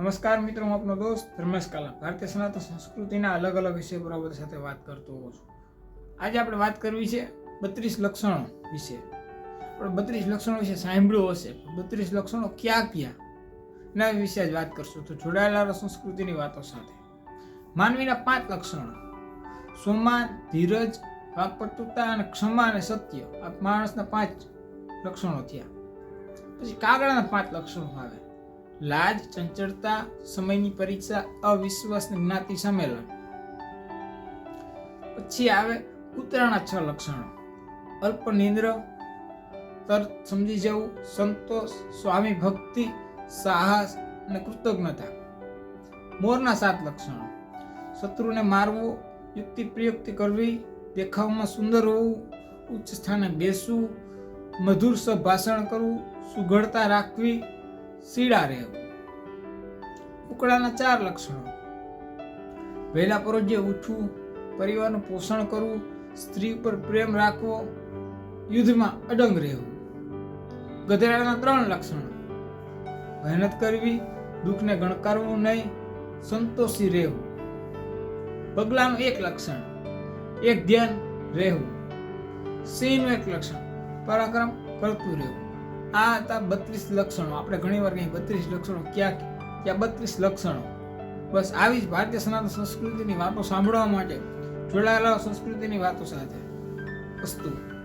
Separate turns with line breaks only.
નમસ્કાર મિત્રો, હું આપનો દોસ્ત ધર્મેશ કાલા ભારતીય સનાતન સંસ્કૃતિના અલગ અલગ વિષય આપણી સાથે વાત કરતો હોઉં છું. આજે આપણે વાત કરવી છે બત્રીસ લક્ષણો વિશે. આપણે બત્રીસ લક્ષણો વિશે સાંભળ્યું હશે બત્રીસ લક્ષણો ક્યાં ક્યાં? એના વિશે જ વાત કરશું. તો જોડાયેલા સંસ્કૃતિની વાતો સાથે. માનવીના પાંચ લક્ષણો. સોમાન, ધીરજ, વાકપટુતા અને ક્ષમા અને સત્ય. આ માણસના પાંચ લક્ષણો થયા. પછી કાગળના પાંચ લક્ષણો આવે. લાજ, ચંચળતા, સમયની પરીક્ષા અવિશ્વાસ જ્ઞાતિ સંમેલન. પછી આવે ઉત્તરાયણના છ લક્ષણો. અલ્પ નિંદ્ર તરત સમજી જવું, સંતોષ, સ્વામી ભક્તિ, સાહસ અને કૃતજ્ઞતા. મોરના સાત લક્ષણો. શત્રુને મારવું, યુક્તિ પ્રયુક્તિ કરવી, દેખાવમાં સુંદર હોવું, ઉચ્ચ સ્થાને બેસવું, મધુર સભાષણ કરવું, સુઘડતા રાખવી સીડા રહેવું ઉકળાના ચાર લક્ષણો. વહેલા પરોજે ઉઠવું, પરિવારનું પોષણ કરવું, સ્ત્રી ઉપર પ્રેમ રાખવો, યુદ્ધમાં અડંગ રહેવું. ગધેડાના ત્રણ લક્ષણો. મહેનત કરવી, દુઃખને ગણકારવું નહીં, સંતોષી રહેવું. બગલાનું એક લક્ષણ. એક ધ્યાન રહેવું. સિંહનું એક લક્ષણ. પરાક્રમ કરતું રહેવું. આ હતા બત્રીસ લક્ષણો. આપણે ઘણી વાર કહીએ બત્રીસ લક્ષણો ક્યાં ક્યાં બત્રીસ લક્ષણો? બસ આવી જ ભારતીય સનાતન સંસ્કૃતિની વાતો સાંભળવા માટે જોડાયેલા સંસ્કૃતિની વાતો સાથે વસ્તુ.